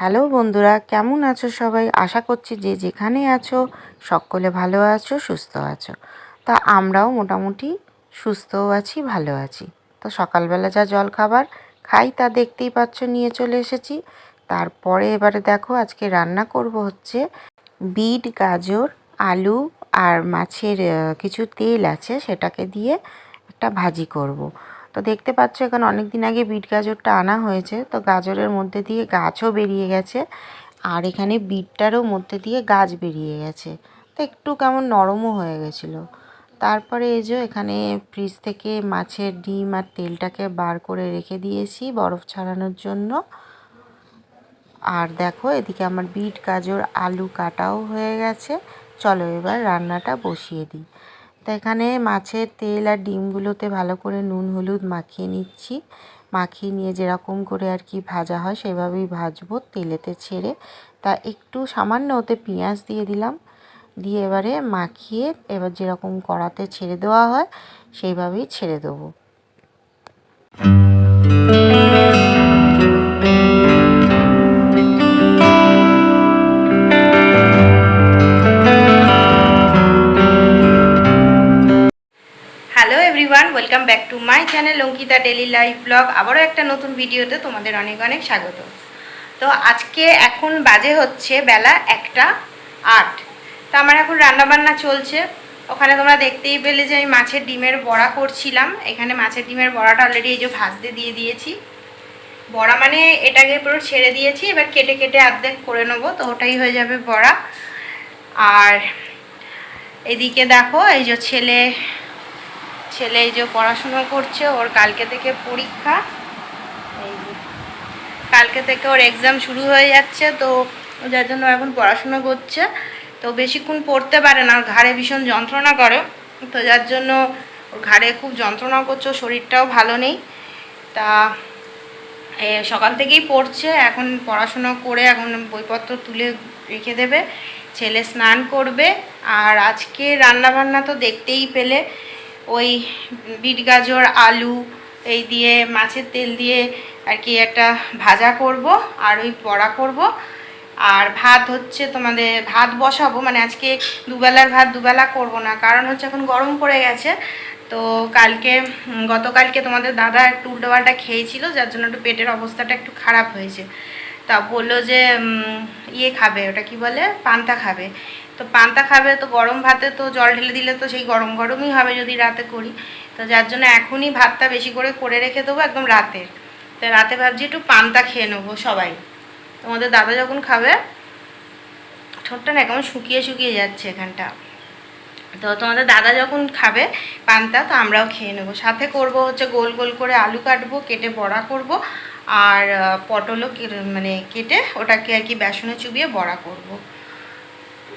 Hello বন্ধুরা, কেমন আছো সবাই? আশা করছি যে যেখানে আছো, সকলে ভালো আছো, সুস্থ আছো। তা আমরাও মোটামুটি সুস্থও আছি, ভালো আছি। তো সকালবেলা যা জল খাবার খাই তা দেখতেই পাচ্ছ, নিয়ে চলে এসেছি। তারপরে এবারে দেখো, আজকে রান্না করব হচ্ছে বিট, গাজর, আলু আর মাছের কিছু তেল আছে, সেটাকে দিয়ে একটা ভাজি করব। তো দেখতে পাচ্ছ, এখানে অনেক দিন আগে বিট গাজরটা আনা হয়েছে। তো গাজরের মধ্যে দিয়ে গাছও বেরিয়ে গেছে, আর এখানে বিটটারও মধ্যে দিয়ে গাছ বেরিয়ে গেছে। তো একটু কেমন নরমও হয়ে গেছিল। তারপরে এই যে এখানে ফ্রিজ থেকে মাছের ডিম আর তেলটাকে বার করে রেখে দিয়েছি বরফ ছাড়ানোর জন্য। আর দেখো, এদিকে আমার বিট, গাজর, আলু কাটাও হয়ে গেছে। চলো এবার রান্নাটা বসিয়ে দিই। তো এখানে মাছের তেল আর ডিমগুলোতে ভালো করে নুন, হলুদ মাখিয়ে নিচ্ছি। মাখিয়ে নিয়ে যেরকম করে আর কি ভাজা হয় সেভাবেই ভাজবো তেলেতে ছেড়ে। তা একটু সামান্য ওতে পেঁয়াজ দিয়ে দিলাম। দিয়ে এবারে মাখিয়ে এবার যেরকম কড়াতে ছেড়ে দেওয়া হয় সেইভাবেই ছেড়ে দেবো। Everyone welcome back to my channel Ankita daily life blog আবারও একটা নতুন ভিডিওতে তোমাদের অনেক অনেক স্বাগত। তো আজকে এখন বাজে হচ্ছে বেলা একটা আট। তো আমার এখন রান্নাবান্না চলছে। ওখানে তোমরা দেখতেই পেলে যে আমি মাছের ডিমের বড়া করছিলাম। এখানে মাছের ডিমের বড়াটা অলরেডি এই যে ভাজতে দিয়ে দিয়েছি। বড়া মানে এটাকে পুরো ছেড়ে দিয়েছি, এবার কেটে কেটে অর্ধেক করে নেব, তো ওটাই হয়ে যাবে বড়া। আর এদিকে দেখো, এই যে ছেলে ছেলে এই যে পড়াশোনা করছে, ওর কালকে থেকে পরীক্ষা। কালকে থেকে ওর এক্সাম শুরু হয়ে যাচ্ছে, তো যার জন্য এখন পড়াশোনা করছে। তো বেশিক্ষণ পড়তে পারে না ঘাড়ে ভীষণ যন্ত্রণা করে। তো যার জন্য ওর ঘাড়ে খুব যন্ত্রণা করছে শরীরটাও ভালো নেই। তা সকাল থেকেই পড়ছে, এখন পড়াশোনা করে এখন বইপত্র তুলে রেখে দেবে। ছেলে স্নান করবে, আর আজকে রান্না বান্না তো দেখতেই পেলে। ওই বিট গাজর, আলু এই দিয়ে, মাছের তেল দিয়ে আর কি একটা ভাজা করব আর ওই বড়া করব। আর ভাত হচ্ছে তোমাদের ভাত বসাবো মানে আজকে দুবেলার ভাত দুবেলা করব না, কারণ হচ্ছে এখন গরম পড়ে গেছে। তো কালকে গতকালকে তোমাদের দাদা একটু উল্টোপাল্টা খেয়েছিল, যার জন্য একটু পেটের অবস্থাটা একটু খারাপ হয়েছে। তা বলল যে ইয়ে খাবে, ওটা কি বলে? পান্তা খাবে। তো পান্তা খাবে, তো গরম ভাতে তো জল ঢেলে দিলে তো সেই গরম গরমই হবে যদি রাতে করি। তো যার জন্য এখনই ভাতটা বেশি করে করে রেখে দেবো একদম রাতের তো রাতে ভাবছি একটু পান্তা খেয়ে নেব সবাই। তোমাদের দাদা যখন খাবে, ঠোঁটটা না কেমন শুকিয়ে শুকিয়ে যাচ্ছে এখানটা। তো তোমাদের দাদা যখন খাবে পান্তা, তো আমরাও খেয়ে নেব। সাথে করব হচ্ছে গোল গোল করে আলু কাটবো, কেটে বড়া করব, আর পটলও মানে কেটে ওটাকে আর কি বেসনে চুবিয়ে বড়া করব।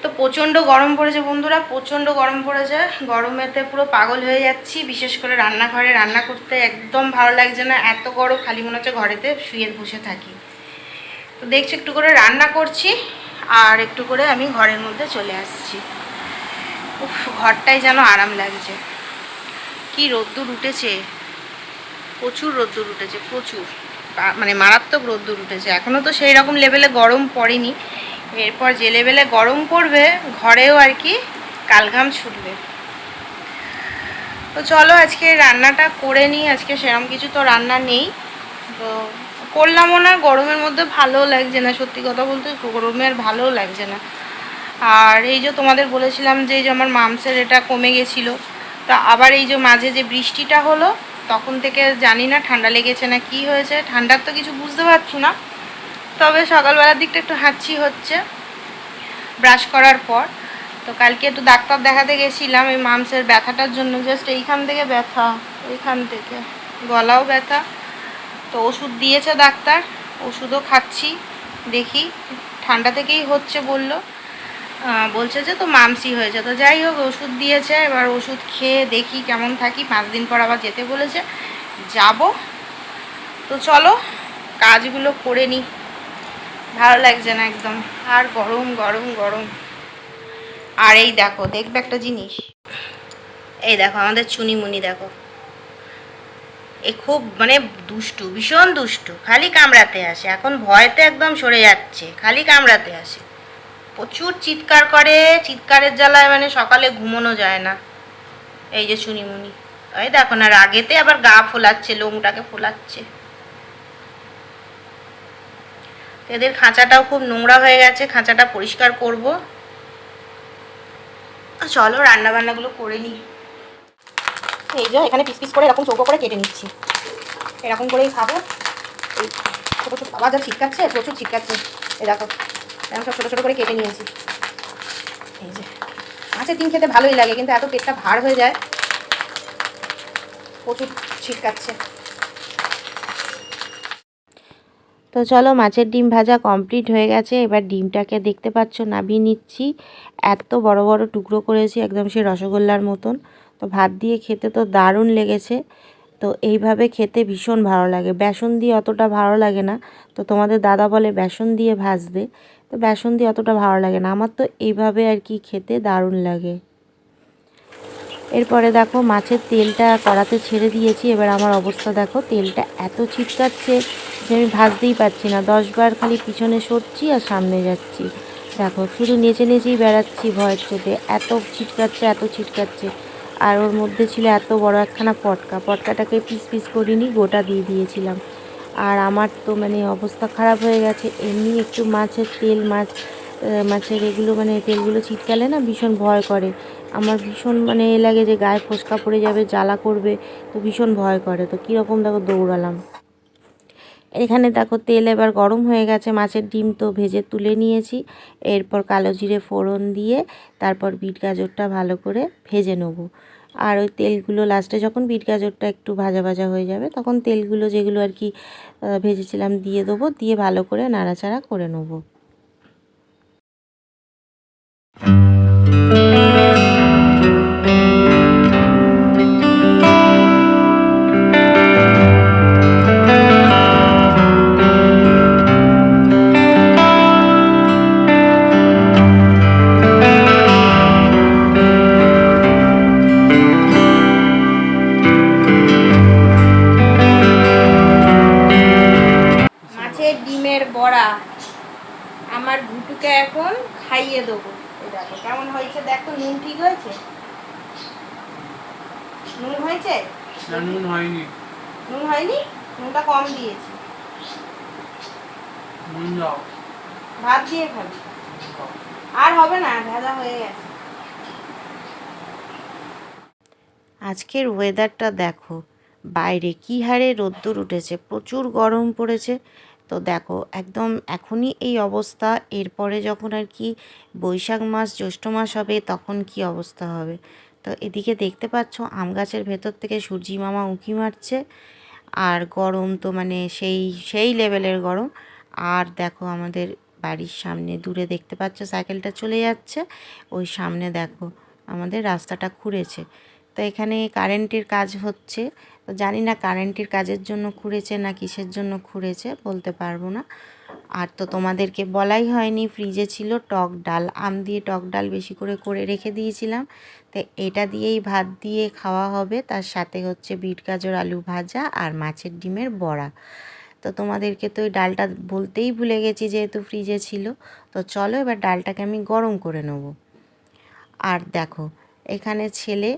তো প্রচণ্ড গরম পড়েছে বন্ধুরা, প্রচণ্ড গরম পড়েছে। গরমেতে পুরো পাগল হয়ে যাচ্ছি, বিশেষ করে রান্নাঘরে রান্না করতে একদম ভালো লাগছে না, এত গরম, খালি মনে হচ্ছে ঘরেতে শুয়ে বসে থাকি। তো দেখছি, একটু করে রান্না করছি, আর একটু করে আমি ঘরের মধ্যে চলে আসছি। উফ ঘরটাই যেন আরাম লাগছে। কি রোদ্দুর উঠেছে। প্রচুর রোদ্দুর উঠেছে, প্রচুর। মানে মারাত্মক রোদ্দুর উঠেছে। এখনও তো সেই রকম লেভেলে গরম পড়েনি। এরপর যে লেভেলে গরম পড়বে, ঘরেও আর কি কালঘাম ছুটবে। তো চলো আজকে রান্নাটা করে নিই, আজকে সেরকম কিছু তো রান্না নেই। তো করলামও না, গরমের মধ্যে ভালোও লাগছে না, সত্যি কথা বলতে গরমে আর ভালোও লাগছে না। আর এই যে তোমাদের বলেছিলাম যে যে আমার মামসের এটা কমে গেছিল, তা আবার এই যে মাঝে যে বৃষ্টিটা হলো, তখন থেকে জানি না ঠান্ডা লেগেছে না কি হয়েছে। ঠান্ডার তো কিছু বুঝতে পারছি না। তবে সকালবেলার দিকটা একটু হাঁচি হচ্ছে। ব্রাশ করার পর। তো কালকে একটু ডাক্তার দেখাতে গেছিলাম, এই মামসের ব্যথাটার জন্য। জাস্ট এইখান থেকে ব্যথা, এইখান থেকে। গলাও ব্যথা। তো ওষুধ দিয়েছে ডাক্তার, ওষুধও খাচ্ছি, দেখি। ঠান্ডা থেকেই হচ্ছে বলল। বলছে যে তো মামসি হয়েছে। তো যাই হোক, ওষুধ দিয়েছে, এবার ওষুধ খেয়ে দেখি কেমন থাকি। পাঁচ দিন পর আবার যেতে বলেছে। যাব। তো চলো, কাজগুলো করে নিই। ভালো লাগছে না একদম। আর গরম গরম গরম। আর এই দেখো, দেখবে একটা জিনিস? এই দেখো, আমাদের চুনিমুনি দেখো। এ খুব মানে দুষ্টু, ভীষণ দুষ্টু। খালি কামড়াতে আসে। এখন ভয়তে একদম সরে যাচ্ছে। খালি কামড়াতে আসে। প্রচুর চিৎকার করে। চিৎকারের জ্বালায় মানে সকালে ঘুমোনো যায় না। এই যে শুনিমুনি ওই দেখো না, রাগেতে আবার গা ফোলাচ্ছে, লোমটাকে ফোলাচ্ছে তো এদের খাঁচাটাও খুব নোংরা হয়ে গেছে, খাঁচাটা পরিষ্কার করব। চলো রান্না বান্নাগুলো করে নিই। এই যে এখানে পিস পিস করে এরকম চৌকো করে কেটে নিচ্ছি। এরকম করেই খাব। এই ছোটো ছোটো আবার যা ছিটকাচ্ছে, প্রচুর ছিটকাচ্ছে। এই দেখো, এরকম সব ছোটো ছোটো করে কেটে নিয়েছি। এই যে, মাছের দিন খেতে ভালোই লাগে, কিন্তু এত পেটটা ভার হয়ে যায়, প্রচুর ছিটকাচ্ছে। তো চলো মাছের ডিম ভাজা কমপ্লিট হয়ে গেছে। এবার ডিমটাকে দেখতে পাচ্ছ নাবিয়ে নিচ্ছি। এত বড় বড় টুকরো করেছি, একদম সে রসগোল্লার মতন। তো ভাত দিয়ে খেতে তো দারুণ লেগেছে। তো এইভাবে খেতে ভীষণ ভালো লাগে। বেসন দিয়ে অতটা ভালো লাগে না। তো তোমাদের দাদা বলে বেসন দিয়ে ভাজতে। তো বেসন দিয়ে অতটা ভালো লাগে না। আমার তো এইভাবে আর কি খেতে দারুণ লাগে। এরপরে দেখো মাছের তেলটা কড়াতে ছেড়ে দিয়েছি। এবার আমার অবস্থা দেখো, তেলটা এত ছিটকাচ্ছে যে আমি ভাজতেই পারছি না। দশবার খালি পিছনে সরছি আর সামনে যাচ্ছি। দেখো, শুধু নেচে নেচেই বেড়াচ্ছি ভয়ের চোটে। এত ছিটকাচ্ছে এত ছিটকাচ্ছে। আর ওর মধ্যে ছিল এত বড় একখানা পটকা। পটকাটাকে পিস পিস করিনি, গোটা দিয়ে দিয়েছিলাম। আর আমার তো মানে অবস্থা খারাপ হয়ে গেছে। এমনি একটু মাছের তেল, মাছ মাছের এগুলো মানে তেলগুলো ছিটকালে না ভীষণ ভয় করে। আমার ভীষণ মানে এ লাগে যে গায়ে ফোসকা পড়ে যাবে, জ্বালা করবে, তো ভীষণ ভয় করে। তো কীরকম দেখো দৌড়ালাম। এখানে দেখো তেল এবার গরম হয়ে গেছে, মাছের ডিম তো ভেজে তুলে নিয়েছি। এরপর কালো জিরে ফোড়ন দিয়ে তারপর বিট গাজরটা ভালো করে ভেজে নেব। আর ওই তেলগুলো লাস্টে যখন বিট গাজরটা একটু ভাজা ভাজা হয়ে যাবে, তখন তেলগুলো যেগুলো আর কি ভেজেছিলাম দিয়ে দেবো, দিয়ে ভালো করে নাড়াচাড়া করে নেব। ডিমের বড়া আমার ঘুটুকে এখন খাইয়ে দেবো। দেখো কেমন হয়েছে দেখো নুন ঠিক হয়েছে? নুন হয়েছে? না নুন হয়নি। নুন হয়নি? নুনটা কম দিয়েছি। নুন দাও। ভাত দিয়ে খাবি। আর হবে না ভেজা হয়ে গেছে। আজকের ওয়েদারটা দেখো বাইরে কি হারে রোদ্দুর উঠেছে প্রচুর গরম পড়েছে তো দেখো, একদম এখনই এই অবস্থা। এরপরে যখন আর কি বৈশাখ মাস, জ্যৈষ্ঠ মাস হবে, তখন কি অবস্থা হবে? তো এদিকে দেখতে পাচ্ছ, আম গাছের ভেতর থেকে সূর্যি মামা উঁকি মারছে। আর গরম তো মানে সেই সেই লেভেলের গরম। আর দেখো আমাদের বাড়ির সামনে দূরে দেখতে পাচ্ছ, সাইকেলটা চলে যাচ্ছে। ওই সামনে দেখো, আমাদের রাস্তাটা খুঁড়েছে। তো এখানে কারেন্টের কাজ হচ্ছে। তো জানি না কারেন্টের কাজের জন্য খুঁড়েছে না কিসের জন্য খুঁড়েছে, বলতে পারব না। আর তো তোমাদেরকে বলাই হয়নি, ফ্রিজে ছিল টক ডাল। আম দিয়ে টক ডাল বেশি করে করে রেখে দিয়েছিলাম। তো এটা দিয়েই ভাত দিয়ে খাওয়া হবে। তার সাথে হচ্ছে বিট গাজর, আলু ভাজা আর মাছের ডিমের বড়া। তো তোমাদেরকে তো ওই ডালটা বলতেই ভুলে গেছি যেহেতু ফ্রিজে ছিল। তো চলো এবার ডালটাকে আমি গরম করে নেব। আর দেখো, এখানে ছেলে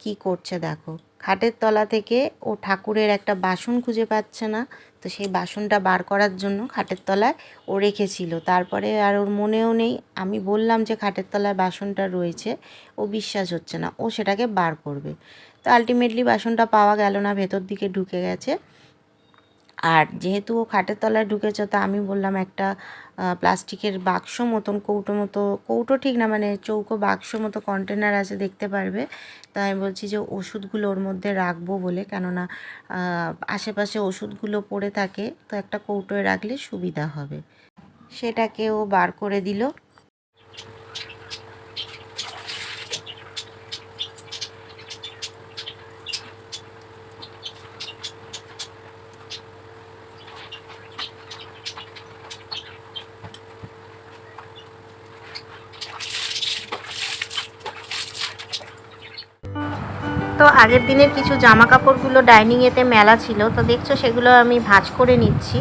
কি করছে দেখো? খাটের তলা থেকে ও ঠাকুরের একটা বাসন খুঁজে পাচ্ছে না। তো সেই বাসনটা বার করার জন্য খাটের তলায় ও রেখেছিল। তারপরে আর ওর মনেও নেই। আমি বললাম যে খাটের তলায় বাসনটা রয়েছে। ও বিশ্বাস হচ্ছে না। ও সেটাকে বার করবে। তো আলটিমেটলি বাসনটা পাওয়া গেল না, ভেতর দিকে ঢুকে গেছে। আর যেহেতু ও খাটের তলায় ঢুকেছে, তো আমি বললাম একটা প্লাস্টিকের বাক্স মতন কৌটো মতো, কৌটো ঠিক না মানে চৌকো বাক্স মতো কন্টেনার আছে দেখতে পারবে। তো আমি বলছি যে ওষুধগুলো ওর মধ্যে রাখব বলে, কেননা আশেপাশে ওষুধগুলো পড়ে থাকে, তো একটা কৌটোয় রাখলে সুবিধা হবে। সেটাকে ও বার করে দিল। তো আগের দিনের কিছু জামা কাপড়গুলো ডাইনিংয়েতে মেলা ছিল, তো দেখছ সেগুলো আমি ভাজ করে নিচ্ছি।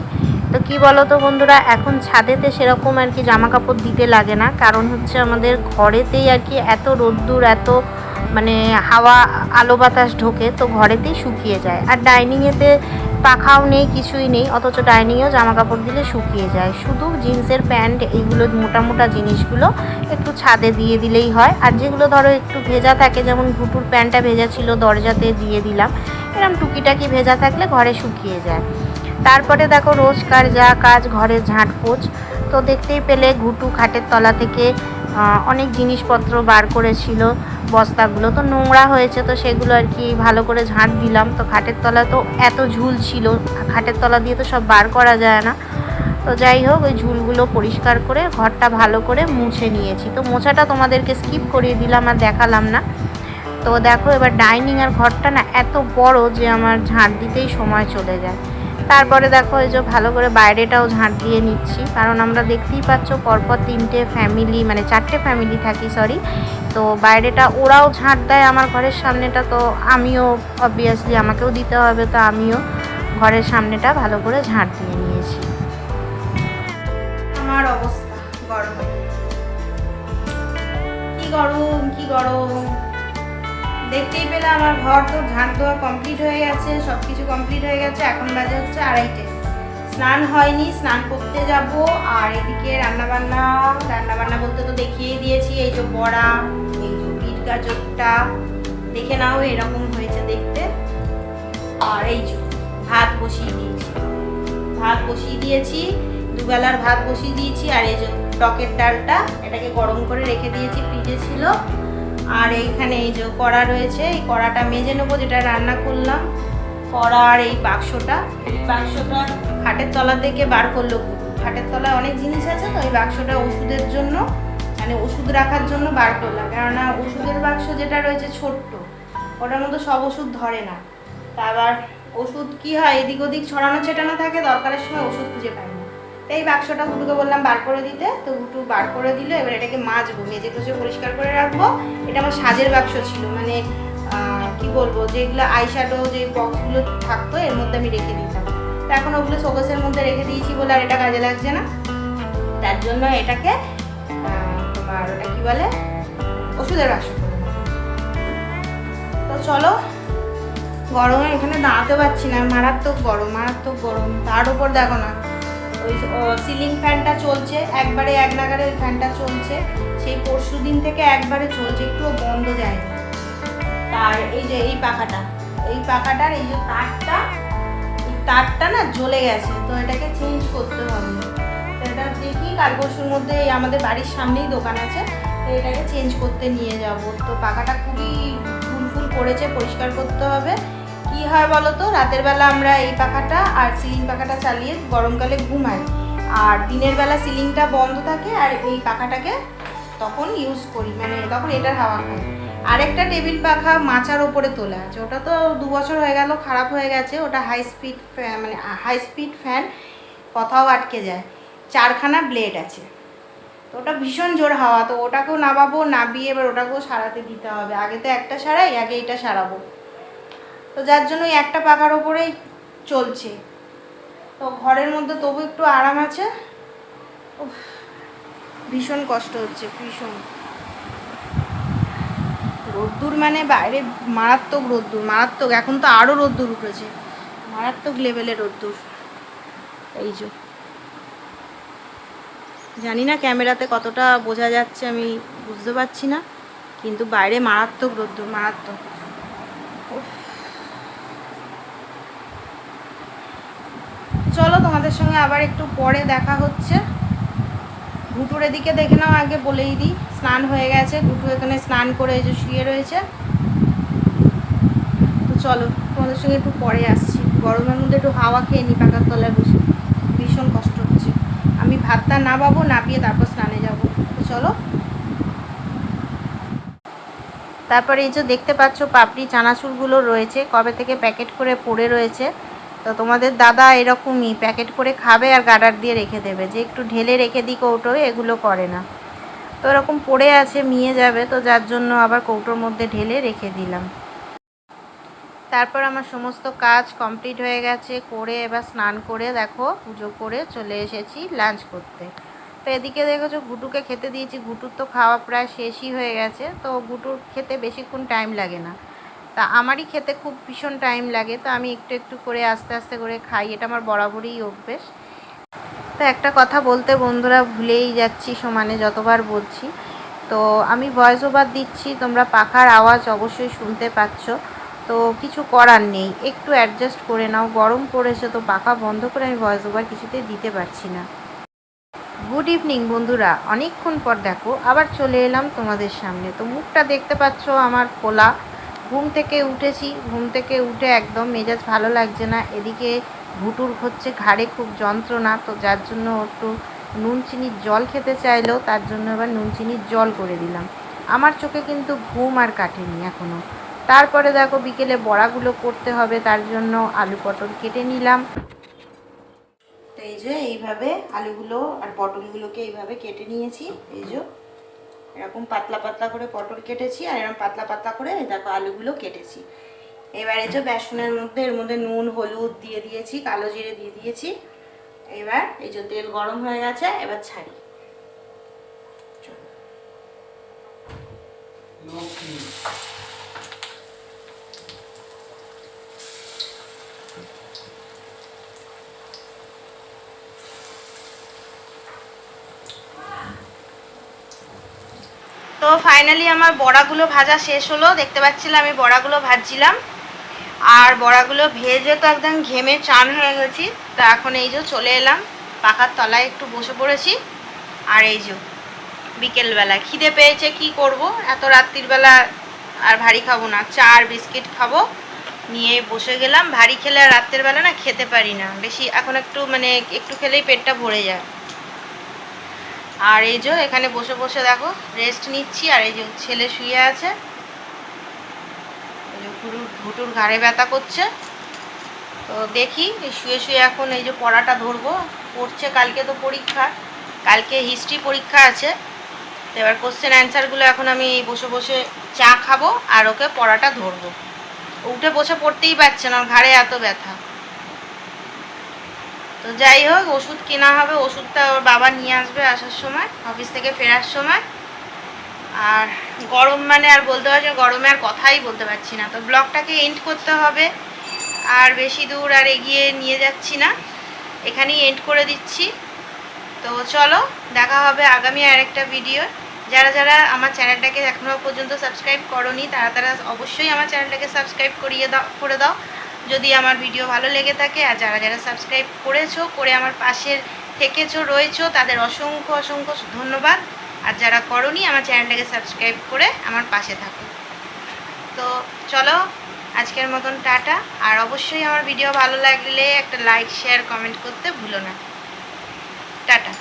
তো কি বলো তো বন্ধুরা, এখন ছাদেতে সেরকম আর কি জামা কাপড় দিতে লাগে না, কারণ হচ্ছে আমাদের ঘরেতেই আর কি এত রোদ্দুর, এত মানে হাওয়া আলো বাতাস ঢোকে, তো ঘরেতেই শুকিয়ে যায়। আর ডাইনিংয়েতে পাখাও নেই, কিছুই নেই, অথচ ডাইনিংয়েও জামা কাপড় দিলে শুকিয়ে যায়। শুধু জিন্সের প্যান্ট, এইগুলো মোটা মোটা জিনিসগুলো একটু ছাদে দিয়ে দিলেই হয়। আর যেগুলো ধরো একটু ভেজা থাকে, যেমন ঘুটুর প্যান্টটা ভেজা ছিল, দরজাতে দিয়ে দিলাম। এরকম টুকিটাকি ভেজা থাকলে ঘরে শুকিয়ে যায়। তারপরে দেখো রোজকার যা কাজ ঘরে ঝাঁটপোছ। তো দেখতেই পেলে ঘুটু খাটের তলা থেকে অনেক জিনিসপত্র বার করেছিল। বস্তাগুলো। তো নোংরা হয়েছে, তো সেগুলো আর কি ভালো করে ঝাঁট দিলাম। তো খাটের তলা তো এত ঝুল ছিল, খাটের তলা দিয়ে তো সব বার করা যায় না। তো যাই হোক, ওই ঝুলগুলো পরিষ্কার করে ঘরটা ভালো করে মুছে নিয়েছি। তো মোছাটা তোমাদেরকে স্কিপ করিয়ে দিলাম আর দেখালাম না। তো দেখো, এবার ডাইনিং আর ঘরটা না এত বড় যে আমার ঝাঁট দিতেই সময় চলে যায়। তারপরে দেখো, এই যে ভালো করে বাইরেটাও ঝাঁট দিয়ে নিচ্ছি। কারণ আমরা দেখতেই পাচ্ছ, পরপর তিনটে ফ্যামিলি মানে চারটে ফ্যামিলি থাকি সরি তো বাইরেটা ওরাও ঝাঁট দেয় আমার ঘরের সামনেটা, তো আমিও অবভিয়াসলি আমাকেও দিতে হবে, তো আমিও ঘরের সামনেটা ভালো করে ঝাঁট দিয়ে নিয়েছি। আমার অবস্থা গরম। কি গরম কি গরম। দেখতেই পেলে আমার ঘর তো ঝাঁট দেওয়া কমপ্লিট হয়ে গেছে সব কিছু কমপ্লিট হয়ে গেছে, এখন বাজে হচ্ছে আড়াইটে। স্নান হয়নি, স্নান করতে যাব, আর এদিকে রান্না বান্না রান্না বান্না বলতে তো দেখিয়ে দিয়েছি, এই যে বড়া গাজরটা দেখে নাও, এরকম হয়েছে দেখতে। আর এই ভাত বসিয়ে দিয়েছি। ভাত বসিয়ে দিয়েছি, দুবেলার ভাত বসিয়ে দিয়েছি, আর এই যে টকের ডালটা, এটাকে গরম করে রেখে দিয়েছি, ফ্রিজে ছিল। আর এইখানে এই যে কড়া রয়েছে, এই কড়াটা মেজে নেব, যেটা রান্না করলাম। কড়া আর এই বাক্সটা। এই বাক্সটা খাটের তলা থেকে বার করল। খাটের তলায় অনেক জিনিস আছে, তো এই বাক্সটা ওষুধের জন্য। মানে ওষুধ রাখার জন্য বার করলাম। কেননা ওষুধের বাক্স যেটা রয়েছে ছোট্ট, ওটার মধ্যে সব ওষুধ ধরে না। তা আবার ওষুধ কি হয়, এদিক ওদিক ছড়ানো ছেটানো থাকে, দরকারের সময় ওষুধ খুঁজে পাই না। তো এই বাক্সটা গুটুকে বললাম বার করে দিতে, তো গুটু বার করে দিল, এবার এটাকে মাজবো, মেজে কুচে পরিষ্কার করে রাখব। এটা আমার সাজের বাক্স ছিল মানে কি বলব, যেগুলো আইশ্যাডো যে বক্সগুলো থাকতো, এর মধ্যে আমি রেখে দিতাম। তো এখন ওগুলো শোকেসের মধ্যে রেখে দিয়েছি বলে আর এটা কাজে লাগছে না। তার জন্য এটাকে তোমার ওটা বলে ওষুধের করে তো চলো, গরমে এখানে দাঁড়াতে পারছি না, মারাত্মক গরম মারাত্মক গরম। তার উপর দেখো না, ওই সিলিং ফ্যানটা চলছে, একবারে এক নাগারে ওই ফ্যানটা চলছে। সেই পরশু দিন থেকে একবারে চলছে, একটুও বন্ধ যায়নি। তার এই যে এই পাখাটা, এই পাখাটার এই যে তারটা, এই তারটা না জ্বলে গেছে, তো এটাকে চেঞ্জ করতে হবে। দেখি কাল পরশুর মধ্যে আমাদের বাড়ির সামনেই দোকান আছে। তো এটাকে চেঞ্জ করতে নিয়ে যাব। তো পাখাটা খুবই ফুল ফুল পড়েছে পরিষ্কার করতে হবে। কি হয় বলো তো রাতের বেলা আমরা এই পাখাটা আর সিলিং পাখাটা চালিয়ে গরমকালে ঘুমাই। আর দিনের বেলা সিলিংটা বন্ধ থাকে আর এই পাখাটাকে তখন ইউজ করি। মানে তখন এটার হাওয়া খাই। আরেকটা টেবিল পাখা মাচার ওপরে তোলা আছে। ওটা তো দু বছর হয়ে গেল, খারাপ হয়ে গেছে। ওটা হাই স্পিড ফ্যান মানে হাই স্পিড ফ্যান কথাও আটকে যায়। চারখানা ব্লেড আছে। তো ওটা ভীষণ জোর হাওয়া, তো ওটাকেও নামাবো নাবিয়ে এবার ওটাকেও সারাতে দিতে হবে। আগে তো একটা সারাই, আগে এটা সারাবো। তো যার জন্য এই একটা পাখার ওপরেই চলছে। তো ঘরের মধ্যে তবু একটু আরাম আছে। ভীষণ কষ্ট হচ্ছে, ভীষণ। রোদ্দুর মানে বাইরে মারাত্মক রোদ্দুর, মারাত্মক, এখন তো আরও রোদ্দুর উঠেছে। মারাত্মক লেভেলের রোদ্দুর। এই যে। জানি না ক্যামেরাতে কতটা বোঝা যাচ্ছে, আমি বুঝতে পারছি না। কিন্তু বাইরে মারাত্মক রোদ্দুর মারাত্মক। চলো তোমাদের সঙ্গে আবার একটু পরে দেখা হচ্ছে। ঘুটুর এদিকে দেখে নাও, আগে বলেই দিই। স্নান হয়ে গেছে, ঘুটু এখানে স্নান করে যে শুয়ে রয়েছে। তো চলো তোমাদের সঙ্গে একটু পরে আসছি। গরমের মধ্যে একটু হাওয়া খেয়ে নি, পাকার তলায় বসে ভীষণ কষ্ট হচ্ছে আমি ভাতটা নামাবো, নাপিয়ে তারপর স্নানে যাব। চলো। তারপরে এই যে দেখতে পাচ্ছ, পাপড়ি, চানাচুরগুলো রয়েছে। কবে থেকে প্যাকেট করে পড়ে রয়েছে। তো তোমাদের দাদা এরকমই, প্যাকেট করে খাবে আর গার্ডার দিয়ে রেখে দেবে। যে একটু ঢেলে রেখে দিই কৌটোয়, এগুলো করে না। তো এরকম পড়ে আছে, মিয়ে যাবে। তো যার জন্য আবার কৌটোর মধ্যে ঢেলে রেখে দিলাম। তারপর আমার সমস্ত কাজ কমপ্লিট হয়ে গেছে, করে এবার স্নান করে দেখো, পুজো করে চলে এসেছি লাঞ্চ করতে। তো এদিকে দেখেছ গুটুকে খেতে দিয়েছি, গুটুর তো খাওয়া প্রায় শেষই হয়ে গেছে, তো গুটুর খেতে বেশিক্ষণ টাইম লাগে না। তা আমারই খেতে খুব ভীষণ টাইম লাগে, তো আমি একটু একটু করে আস্তে আস্তে করে খাই, এটা আমার বরাবরই অভ্যেস। তো একটা কথা বলতে বন্ধুরা, ভুলেই যাচ্ছি সমানে যতবার বলছি। তো আমি ভয়েস ওভার দিচ্ছি, তোমরা পাখার আওয়াজ অবশ্যই শুনতে পাচ্ছ। তো কিছু করার নেই। একটু অ্যাডজাস্ট করে নাও। গরম পড়েছে তো পাখা বন্ধ করে আমি ভয়েস ওভার কিছুতে দিতে পারছি না। গুড ইভিনিং বন্ধুরা। অনেকক্ষণ পর দেখো, আবার চলে এলাম তোমাদের সামনে। তো মুখটা দেখতে পাচ্ছ আমার খোলা। ঘুম থেকে উঠেছি। ঘুম থেকে উঠে একদম মেজাজ ভালো লাগছে না। এদিকে ভুটুর হচ্ছে ঘাড়ে খুব যন্ত্রণা, তো যার জন্য একটু নুন চিনির জল খেতে চাইলেও তার জন্য এবার নুন চিনির জল করে দিলাম। আমার চোখে কিন্তু ঘুম আর কাটেনি এখনও তারপরে দেখো বিকেলে বড়াগুলো করতে হবে, তার জন্য আলু পটল কেটে নিলাম। তো এই যে এইভাবে আলুগুলো আর পটলগুলোকে এইভাবে কেটে নিয়েছি, এই যে। এরকম পাতলা পাতলা করে পটল কেটেছি আর এরকম পাতলা পাতলা করে দেখো আলুগুলো কেটেছি। এবার এই যে বেসনের মধ্যে, এর মধ্যে নুন, হলুদ দিয়ে দিয়েছি, কালো জিরে দিয়ে দিয়েছি। এবার এই যে তেল গরম হয়ে গেছে, এবার ছাড়ি। চলো। তো ফাইনালি আমার বড়াগুলো ভাজা শেষ হলো। দেখতে পাচ্ছিলাম আমি বড়াগুলো ভাজছিলাম। আর বড়াগুলো ভেজে তো একদম ঘেমে চান হয়ে গেছি। তা এখন এই যে চলে এলাম। পাখার তলায় একটু বসে পড়েছি। আর এই যে বিকেলবেলা খিদে পেয়েছে, কি করব? এত রাত্রির বেলা আর ভারী খাব না। চা আর বিস্কিট খাব। নিয়ে বসে গেলাম। ভারী খেলে আর রাত্রের বেলা না খেতে পারি না। বেশি এখন একটু মানে একটু খেলেই পেটটা ভরে যায়। আর এই যে এখানে বসে বসে দেখো রেস্ট নিচ্ছি, আর এই যে ছেলে শুয়ে আছে। ঘুটুর ঘাড়ে ব্যথা করছে। তো দেখি, শুয়ে শুয়ে এখন এই যে পড়াটা ধরবো। পড়ছে, কালকে তো পরীক্ষা। কালকে হিস্ট্রি পরীক্ষা আছে। তো এবার কোশ্চেন অ্যান্সারগুলো এখন আমি বসে বসে চা খাব, আর ওকে পড়াটা ধরবো। উঠে বসে পড়তেই পারছে না ঘাড়ে এত ব্যথা। তো যাই হোক, ওষুধ কেনা হবে, ওষুধটা ওর বাবা নিয়ে আসবে আসার সময়, অফিস থেকে ফেরার সময়। আর গরম মানে আর বলতে পারছি গরমে আর কথাই বলতে পারছি না। তো ব্লগটাকে এন্ড করতে হবে, আর বেশি দূর আর এগিয়ে নিয়ে যাচ্ছি না। এখানেই এন্ড করে দিচ্ছি। তো চলো, দেখা হবে আগামী আরেকটা ভিডিও যারা যারা আমার চ্যানেলটাকে এখনও পর্যন্ত সাবস্ক্রাইব করনি, তারা তারা অবশ্যই আমার চ্যানেলটাকে সাবস্ক্রাইব করিয়ে দাও, করে দাও। যদি আমার ভিডিও ভালো লেগে থাকে আর যারা যারা সাবস্ক্রাইব করেছ, করে আমার পাশের থেকেছো, রয়েছো, তাদের অসংখ্য অসংখ্য ধন্যবাদ। আর যারা করনি, আমার চ্যানেলটাকে সাবস্ক্রাইব করে আমার পাশে থাকো। তো চলো, আজকের মতন টাটা। আর অবশ্যই আমার ভিডিও ভালো লাগলে একটা লাইক, শেয়ার, কমেন্ট করতে ভুলো না। টাটা।